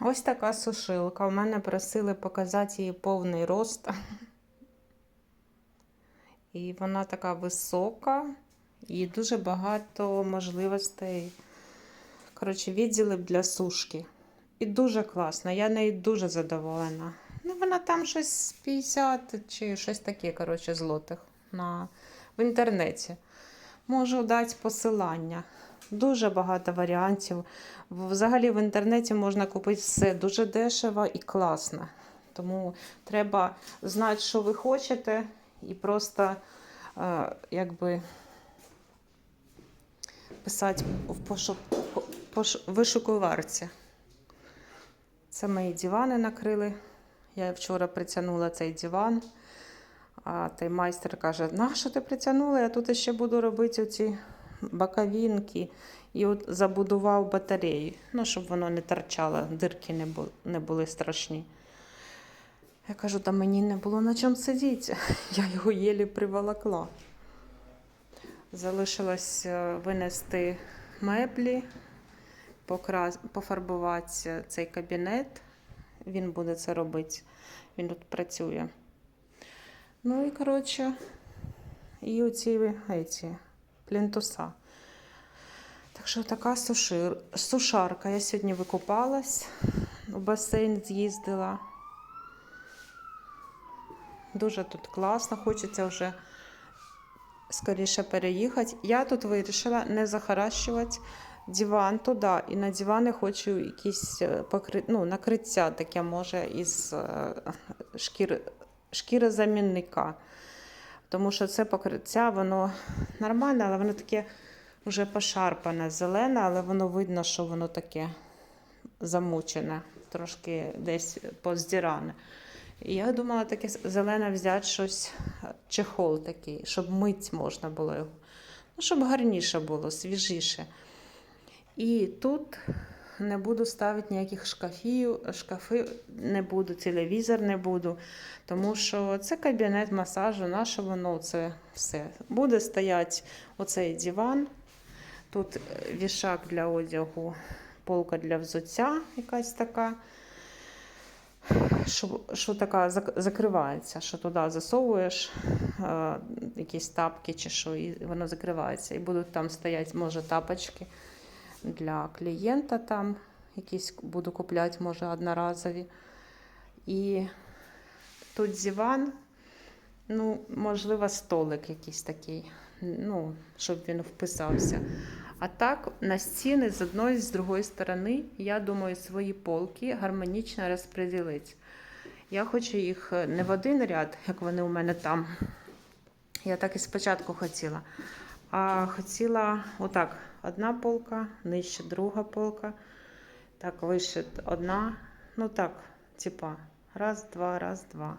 Ось така сушилка. У мене просили показати її повний рост. І вона така висока і дуже багато можливостей. Коротше, відділів для сушки. І дуже класно. Я нею дуже задоволена. Ну, вона там щось 50 чи щось таке, коротше, злотих на... в інтернеті. Можу дати посилання. Дуже багато варіантів. Взагалі в інтернеті можна купити все дуже дешево і класно. Тому треба знати, що ви хочете, і просто е, якби писати в вишукуварці. Це мої дивани накрили. Я вчора притягнула цей диван. А той майстер каже: на що ти притягнула? Я тут ще буду робити оці боковинки. І от забудував батарею, ну, щоб воно не торчало, дирки не були, не були страшні. Я кажу, та мені не було на чому сидіти. Я його єлі приволокла. Залишилось е, винести меблі, покра- пофарбувати цей кабінет. Він буде це робити. Він тут працює. Ну і коротше, і оці ці, плінтуса. Так що така сушир, сушарка. Я сьогодні викупалась, у басейн з'їздила. Дуже тут класно, хочеться вже скоріше переїхати. Я тут вирішила не захаращувати диван туди. І на дивани хочу якісь е, покри... ну, накриття таке, може, із е, шкір... шкірозамінника. Тому що це покриття, воно нормальне, але воно таке вже пошарпане, зелене, але воно видно, що воно таке замучене, трошки десь поздіране. І я думала таке зелене взяти щось, чехол такий, щоб мить можна було його. Ну, щоб гарніше було, свіжіше. І тут не буду ставити ніяких шкафів, шкафи не буду, телевізор не буду, тому що це кабінет масажу, наше воно це все. Буде стояти оцей диван. Тут вішак для одягу, полка для взуття якась така, що, що така закривається, що туди засовуєш е, якісь тапки чи що, і воно закривається. І будуть там стояти, може, тапочки для клієнта там, якісь буду купляти, може, одноразові. І тут диван, ну, можливо, столик якийсь такий, ну, щоб він вписався. А так, на стіни з одної з другої сторони, я думаю, свої полки гармонічно розподілити. Я хочу їх не в один ряд, як вони у мене там. Я так і спочатку хотіла. А хотіла отак, одна полка, нижче друга полка. Так, вище одна. Ну так, типа, раз, два, раз, два.